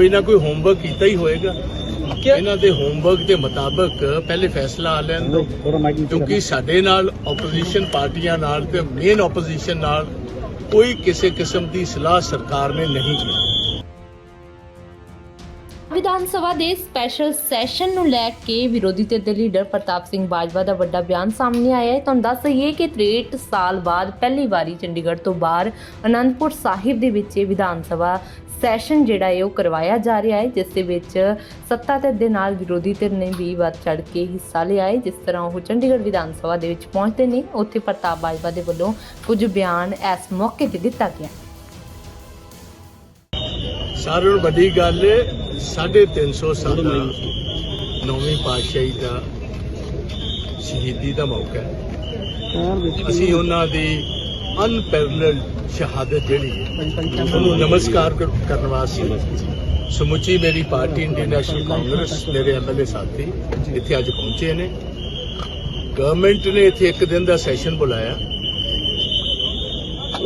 ਕੋਈ ਨਾ ਕੋਈ ਹੋਮਵਰਕ ਕੀਤਾ ਹੀ ਹੋਏਗਾ। ਇਹਨਾਂ ਦੇ ਹੋਮਵਰਕ ਦੇ ਮੁਤਾਬਕ ਪਹਿਲੇ ਫੈਸਲਾ ਆ ਲੈਣ ਦਿਓ। ਕਿਉਂਕਿ ਸਾਡੇ ਨਾਲ ਆਪੋਜੀਸ਼ਨ ਪਾਰਟੀਆਂ ਨਾਲ ਤੇ ਮੇਨ ਆਪੋਜੀਸ਼ਨ ਨਾਲ ਕੋਈ ਕਿਸੇ ਕਿਸਮ ਦੀ ਸਲਾਹ ਸਰਕਾਰ ਨੇ ਨਹੀਂ ਕੀਤੀ। ਵਿਧਾਨ ਸਭਾ ਦੇ ਸਪੈਸ਼ਲ ਸੈਸ਼ਨ ਨੂੰ ਲੈ ਕੇ ਵਿਰੋਧੀ ਧਿਰ ਦੇ ਲੀਡਰ ਪ੍ਰਤਾਪ ਸਿੰਘ ਬਾਜਵਾ ਦਾ ਵੱਡਾ ਬਿਆਨ ਸਾਹਮਣੇ ਆਇਆ ਹੈ। ਤੁਹਾਨੂੰ ਦੱਸ ਦਈਏ ਕਿ 63 ਸਾਲ ਬਾਅਦ ਪਹਿਲੀ ਵਾਰੀ ਚੰਡੀਗੜ੍ਹ ਤੋਂ ਬਾਹਰ ਅਨੰਦਪੁਰ ਸਾਹਿਬ ਦੇ ਵਿੱਚ ਇਹ ਵਿਧਾਨ ਸਭਾ ਸੈਸ਼ਨ ਜਿਹੜਾ ਹੈ ਉਹ ਕਰਵਾਇਆ ਜਾ ਰਿਹਾ ਹੈ ਜਿਸ ਦੇ ਵਿੱਚ ਸੱਤਾ ਧਿਰ ਦੇ ਨਾਲ ਵਿਰੋਧੀ ਧਿਰ ਨੇ ਵੀ ਵੱਧ ਚੜ ਕੇ ਹਿੱਸਾ ਲਿਆ ਹੈ ਜਿਸ ਤਰ੍ਹਾਂ ਉਹ ਚੰਡੀਗੜ੍ਹ ਵਿਧਾਨ ਸਭਾ ਦੇ ਵਿੱਚ ਪਹੁੰਚਦੇ ਨੇ। ਉੱਥੇ ਪ੍ਰਤਾਪ ਬਾਜਵਾ ਦੇ ਵੱਲੋਂ ਕੁਝ ਬਿਆਨ ਇਸ ਮੌਕੇ ਤੇ ਦਿੱਤਾ ਗਿਆ ਸਾਰਿਆਂ ਨੂੰ ਵੱਡੀ ਗੱਲ 350 ਸਾਲਾ ਨੌਵੀਂ ਪਾਤਸ਼ਾਹੀ ਦਾ ਸ਼ਹੀਦੀ ਦਾ ਮੌਕਾ ਹੈ। ਅਸੀਂ ਉਹਨਾਂ ਦੀ ਅਨਪੈਰਲਡ ਸ਼ਹਾਦਤ ਜਿਹੜੀ ਹੈ ਉਹਨੂੰ ਨਮਸਕਾਰ ਕਰਨ ਵਾਸਤੇ ਸਮੁੱਚੀ ਮੇਰੀ ਪਾਰਟੀ ਇੰਡੀਅਨ ਨੈਸ਼ਨਲ ਕਾਂਗਰਸ ਮੇਰੇ ਐਮਐਲਏ ਸਾਥੀ ਇੱਥੇ ਅੱਜ ਪਹੁੰਚੇ ਨੇ ਗਵਰਨਮੈਂਟ ਨੇ ਇੱਥੇ ਇੱਕ ਦਿਨ ਦਾ ਸੈਸ਼ਨ ਬੁਲਾਇਆ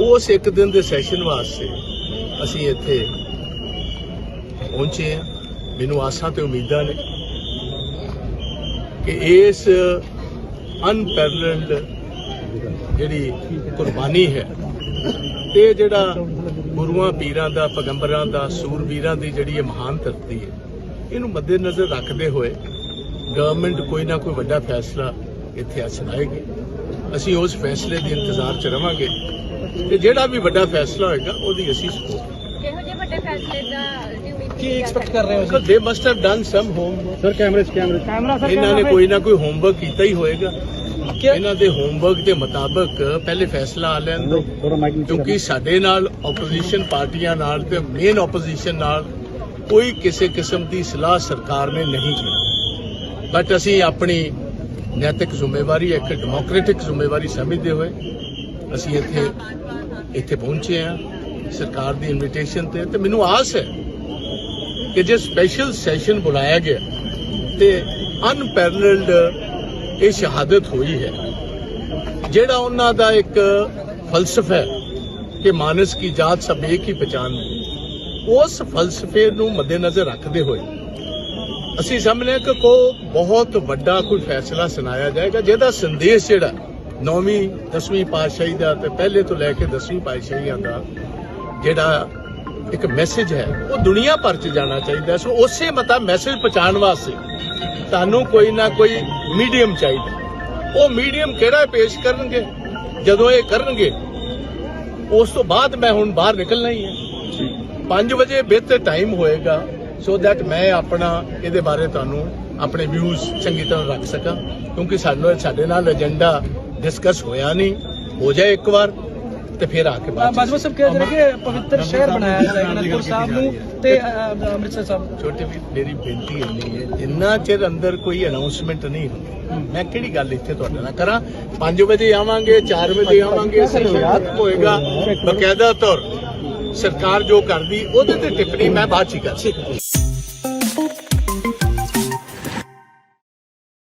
ਉਸ ਇੱਕ ਦਿਨ ਦੇ ਸੈਸ਼ਨ ਵਾਸਤੇ ਅਸੀਂ ਇੱਥੇ ਪਹੁੰਚੇ ਹਾਂ ਮੈਨੂੰ ਆਸਾਂ ਤੇ ਉਮੀਦਾਂ ਨੇ ਕਿ ਇਸ ਅਨਪੈਰਲਡ ਜਿਹੜੀ ਕੁਰਬਾਨੀ ਹੈ ਤੇ ਜਿਹੜਾ ਗੁਰੂਆਂ ਪੀਰਾਂ ਦਾ ਪੈਗੰਬਰਾਂ ਦਾ ਸੂਰਬੀਰਾਂ ਦੀ ਜਿਹੜੀ ਇਹ ਮਹਾਨ ਧਰਤੀ ਹੈ ਇਹਨੂੰ ਮੱਦੇਨਜ਼ਰ ਰੱਖਦੇ ਹੋਏ ਗਵਰਨਮੈਂਟ ਕੋਈ ਨਾ ਕੋਈ ਵੱਡਾ ਫੈਸਲਾ ਇੱਥੇ ਸੁਣਾਏਗੀ। ਅਸੀਂ ਉਸ ਫੈਸਲੇ ਦੇ ਇੰਤਜ਼ਾਰ 'ਚ ਰਵਾਂਗੇ ਤੇ ਜਿਹੜਾ ਵੀ ਵੱਡਾ ਫੈਸਲਾ ਹੋਏਗਾ ਉਹਦੀ ਅਸੀਂ ਸਪੋਰਟ ਕਿਹੋ ਜਿਹੇ ਵੱਡੇ ਫੈਸਲੇ ਦਾ ਕੀ ਐਕਸਪੈਕਟ ਕਰ ਰਹੇ ਹੋ because they must have done some homework sir ਕੈਮਰੇ ਕੈਮਰੇ ਕੈਮਰਾ ਇਹਨਾਂ ਨੇ ਕੋਈ ਨਾ ਕੋਈ ਹੋਮਵਰਕ ਕੀਤਾ ਹੀ ਹੋਏਗਾ। ਇਹਨਾਂ ਦੇ ਹੋਮਵਰਕ ਦੇ ਮੁਤਾਬਕ ਪਹਿਲੇ ਫੈਸਲਾ ਆ ਲੈਣ ਦਿਓ ਕਿਉਂਕਿ ਸਾਡੇ ਨਾਲ ਆਪੋਜੀਸ਼ਨ ਪਾਰਟੀਆਂ ਨਾਲ ਤੇ ਮੇਨ ਆਪੋਜੀਸ਼ਨ ਨਾਲ ਕੋਈ ਕਿਸੇ ਕਿਸਮ ਦੀ ਸਲਾਹ ਸਰਕਾਰ ਨੇ ਨਹੀਂ ਕੀਤੀ। ਬਟ ਅਸੀਂ ਆਪਣੀ ਨੈਤਿਕ ਜ਼ਿੰਮੇਵਾਰੀ, ਇੱਕ ਡੈਮੋਕ੍ਰੈਟਿਕ ਜ਼ਿੰਮੇਵਾਰੀ ਸਮਝਦੇ ਹੋਏ ਅਸੀਂ ਇੱਥੇ ਇੱਥੇ ਪਹੁੰਚੇ ਆ ਸਰਕਾਰ ਦੀ ਇਨਵੀਟੇਸ਼ਨ ਤੇ ਤੇ ਮੈਨੂੰ ਆਸ ਹੈ ਕਿ ਜੇ ਸਪੈਸ਼ਲ ਸੈਸ਼ਨ ਬੁਲਾਇਆ ਗਿਆ ਤੇ ਅਨਪੈਰਲਡ ਇਹ ਸ਼ਹਾਦਤ ਹੋਈ ਹੈ। ਜਿਹੜਾ ਉਹਨਾਂ ਦਾ ਇੱਕ ਫਲਸਫਾ ਹੈ ਕਿ ਮਾਨਸ ਕੀ ਜਾਤ ਸਭ ਇੱਕ ਹੀ ਪਛਾਣ ਉਸ ਫਲਸਫੇ ਨੂੰ ਮੱਦੇਨਜ਼ਰ ਰੱਖਦੇ ਹੋਏ ਅਸੀਂ ਸਮਝਦੇ ਕਿ ਕੋ ਬਹੁਤ ਵੱਡਾ ਕੋਈ ਫੈਸਲਾ ਸੁਣਾਇਆ ਜਾਏਗਾ, ਜਿਹਦਾ ਸੰਦੇਸ਼ ਜਿਹੜਾ ਨੌਵੀਂ, ਦਸਵੀਂ ਪਾਤਸ਼ਾਹੀ ਦਾ ਤੇ ਪਹਿਲੇ ਤੋਂ ਲੈ ਕੇ ਦਸਵੀਂ ਪਾਤਸ਼ਾਹੀਆਂ ਦਾ ਜਿਹੜਾ ਇੱਕ ਮੈਸੇਜ ਹੈ, ਉਹ ਦੁਨੀਆ ਭਰ ਚ ਜਾਣਾ ਚਾਹੀਦਾ ਸੋ ਉਸੇ ਮਤਾ ਮੈਸੇਜ ਪਹੁੰਚਾਉਣ ਵਾਸਤੇ ਤੁਹਾਨੂੰ ਕੋਈ ਨਾ ਕੋਈ ਮੀਡੀਅਮ ਚਾਹੀਦਾ। ਉਹ ਮੀਡੀਅਮ ਕਿਹੜਾ ਪੇਸ਼ ਕਰਨਗੇ? ਜਦੋਂ ਇਹ ਕਰਨਗੇ, ਉਸ ਤੋਂ ਬਾਅਦ ਮੈਂ ਹੁਣ ਬਾਹਰ ਨਿਕਲਣਾ ਹੀ ਹੈ। 5 ਵਜੇ ਬਿਹਤਰ ਟਾਈਮ ਹੋਏਗਾ ਸੋ ਦੈਟ ਮੈਂ ਆਪਣਾ ਇਹਦੇ ਬਾਰੇ ਤੁਹਾਨੂੰ ਆਪਣੇ ਵਿਊਜ਼ ਚੰਗੀ ਤਰ੍ਹਾਂ ਰੱਖ ਸਕਾਂ, ਕਿਉਂਕਿ ਸਾਨੂੰ ਸਾਡੇ ਨਾਲ ਏਜੰਡਾ ਡਿਸਕਸ ਹੋਇਆ ਨਹੀਂ। ਹੋ ਜਾਏ ਇੱਕ ਵਾਰ। ਤੇ ਫਿਰ ਆ ਕੇ ਬਾਅਦ ਬਾਜਵਾ ਸਾਹਿਬ ਕਹਿ ਰਹੇ ਕਿ ਪਵਿੱਤਰ ਸ਼ਹਿਰ ਬਣਾਇਆ ਜਾਏਗਾ ਅਨੰਦਪੁਰ ਸਾਹਿਬ ਨੂੰ ਤੇ ਅੰਮ੍ਰਿਤਸਰ ਸਾਹਿਬ ਛੋਟੇ ਵੀ ਮੇਰੀ ਬੇਨਤੀ ਇੰਨੀ ਹੈ ਜਿੰਨਾ ਚਿਰ ਅੰਦਰ ਕੋਈ ਅਨਾਉਂਸਮੈਂਟ ਨਹੀਂ ਹੁੰਦੀ ਮੈਂ ਕਿਹੜੀ ਗੱਲ ਇੱਥੇ ਤੁਹਾਡੇ ਨਾਲ ਕਰਾਂ? 5 ਵਜੇ ਆਵਾਂਗੇ 4 ਵਜੇ ਆਵਾਂਗੇ ਖਤਮ ਹੋਏਗਾ। ਬਕਾਇਦਾ ਤੌਰ ਸਰਕਾਰ ਜੋ ਕਰਦੀ ਉਹਦੇ ਤੇ ਟਿੱਪਣੀ ਮੈਂ ਬਾਅਦ ਚ ਕਰ